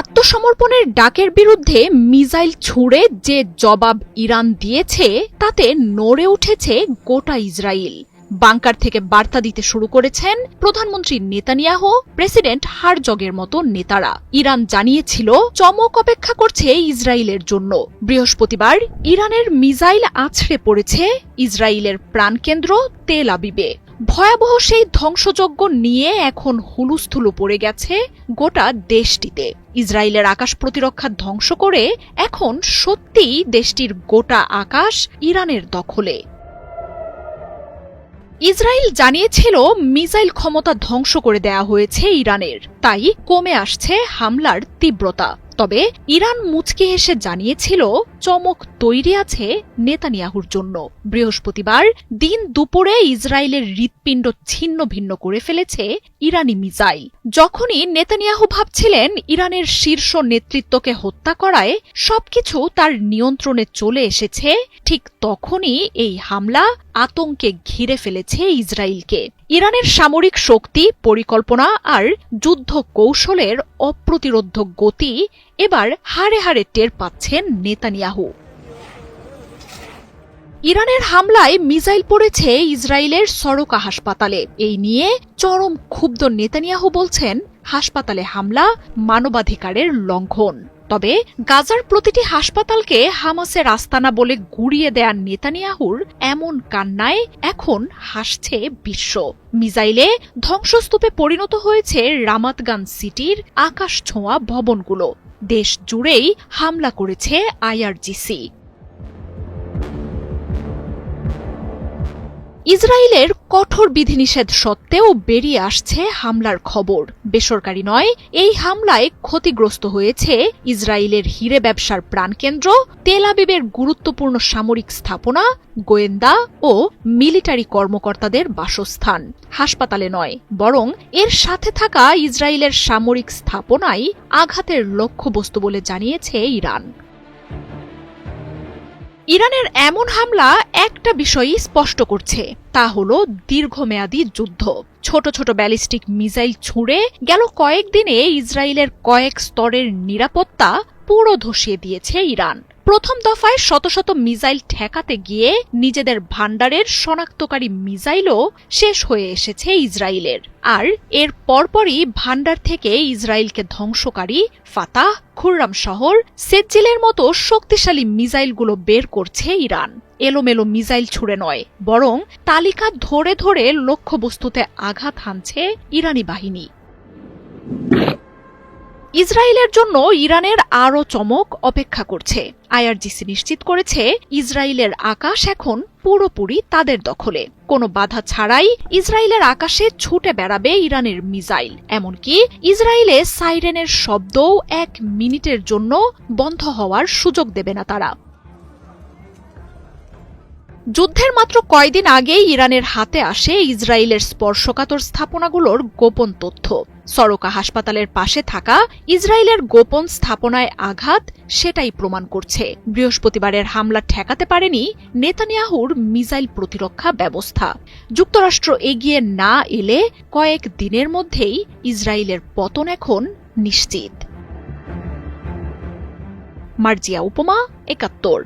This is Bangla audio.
আত্মসমর্পণের ডাকের বিরুদ্ধে মিসাইল ছুঁড়ে যে জবাব ইরান দিয়েছে, তাতে নড়ে উঠেছে গোটা ইসরায়েল বাংকার থেকে বার্তা দিতে শুরু করেছেন প্রধানমন্ত্রী নেতানিয়াহু, প্রেসিডেন্ট হারজগের মতো নেতারা। ইরান জানিয়েছিল, চমক অপেক্ষা করছে ইসরায়েলের জন্য। বৃহস্পতিবার ইরানের মিসাইল আছড়ে পড়েছে ইসরায়েলের প্রাণকেন্দ্র তেল আবিবে। ভয়াবহ সেই ধ্বংসযজ্ঞ নিয়ে এখন হুলুস্থুলু পড়ে গেছে গোটা দেশটিতে। ইসরায়েলের আকাশ প্রতিরক্ষা ধ্বংস করে এখন সত্যিই দেশটির গোটা আকাশ ইরানের দখলে। ইসরায়েল জানিয়েছিল মিসাইল ক্ষমতা ধ্বংস করে দেয়া হয়েছে ইরানের, তাই কমে আসছে হামলার তীব্রতা। তবে ইরান মুচকি হেসে জানিয়েছিল, চমক তৈরি আছে নেতানিয়াহুর জন্য। বৃহস্পতিবার দিন দুপুরে ইসরায়েলের হৃৎপিণ্ড ছিন্ন ভিন্ন করে ফেলেছে ইরানি মিসাইল। যখনই নেতানিয়াহু ভাবছিলেন ইরানের শীর্ষ নেতৃত্বকে হত্যা করায় সবকিছু তার নিয়ন্ত্রণে চলে এসেছে, ঠিক তখনই এই হামলা আতঙ্কে ঘিরে ফেলেছে ইসরায়েলকে। ইরানের সামরিক শক্তি, পরিকল্পনা আর যুদ্ধ কৌশলের অপ্রতিরোধ গতি এবার হাড়ে হাড়ে টের পাচ্ছেন নেতানিয়াহু। ইরানের হামলায় মিসাইল পড়েছে ইসরায়েলের সরকা হাসপাতালে। এই নিয়ে চরম ক্ষুব্ধ নেতানিয়াহু বলছেন, হাসপাতালে হামলা মানবাধিকারের লঙ্ঘন। তবে গাজার প্রতিটি হাসপাতালকে হামাসের আস্তানা বলে গুড়িয়ে দেয়ার নেতানিয়াহুর এমন কান্নায় এখন হাসছে বিশ্ব। মিজাইলে ধ্বংসস্তূপে পরিণত হয়েছে রামাতগান সিটির আকাশ ছোঁয়া ভবনগুলো। দেশ জুড়েই হামলা করেছে আইআরজিসি। ইসরায়েলের কঠোর বিধিনিষেধ সত্ত্বেও বেরিয়ে আসছে হামলার খবর। বেসরকারি নয়, এই হামলায় ক্ষতিগ্রস্ত হয়েছে ইসরায়েলের হিরে ব্যবসার প্রাণকেন্দ্র, তেল আবিবের গুরুত্বপূর্ণ সামরিক স্থাপনা, গোয়েন্দা ও মিলিটারি কর্মকর্তাদের বাসস্থান। হাসপাতালে নয়, বরং এর সাথে থাকা ইসরায়েলের সামরিক স্থাপনাই আঘাতের লক্ষ্যবস্তু বলে জানিয়েছে ইরান। ইরানের এমন হামলা একটা বিষয়ই স্পষ্ট করছে। তা হল দীর্ঘমেয়াদী যুদ্ধ। ছোট ছোট ব্যালিস্টিক মিসাইল ছুঁড়ে গেল কয়েকদিনে ইসরায়েলের কয়েক স্তরের নিরাপত্তা পুরো ধসিয়ে দিয়েছে ইরান। প্রথম দফায় শত শত মিসাইল ঠেকাতে গিয়ে নিজেদের ভাণ্ডারের শনাক্তকারী মিসাইলও শেষ হয়ে এসেছে ইসরায়েলের। আর এর পরপরই ভাণ্ডার থেকে ইসরায়েলকে ধ্বংসকারী ফাতাহ, খুররাম শহর, সেজ্জিলের মতো শক্তিশালী মিসাইলগুলো বের করছে ইরান। এলোমেলো মিসাইল ছুড়ে নয়, বরং তালিকা ধরে ধরে লক্ষ্যবস্তুতে আঘাত হানছে ইরানি বাহিনী। ইসরায়েলের জন্য ইরানের আরও চমক অপেক্ষা করছে। আইআরজিসি নিশ্চিত করেছে, ইসরায়েলের আকাশ এখন পুরোপুরি তাদের দখলে। কোনো বাধা ছাড়াই ইসরায়েলের আকাশে ছুটে বেড়াবে ইরানের মিসাইল। এমনকি ইসরায়েলে সাইরেনের শব্দও এক মিনিটের জন্য বন্ধ হওয়ার সুযোগ দেবে না তারা। যুদ্ধের মাত্র কয়দিন আগেই ইরানের হাতে আসে ইসরায়েলের স্পর্শকাতর স্থাপনাগুলোর গোপন তথ্য। সরকা হাসপাতালের পাশে থাকা ইসরায়েলের গোপন স্থাপনায় আঘাত, সেটাই প্রমাণ করছে। বৃহস্পতিবারের হামলা ঠেকাতে পারেনি নেতানিয়াহুর মিসাইল প্রতিরক্ষা ব্যবস্থা। যুক্তরাষ্ট্র এগিয়ে না এলে কয়েক দিনের মধ্যেই ইসরায়েলের পতন এখন নিশ্চিত। মার্জিয়া উপমা একাত্তর।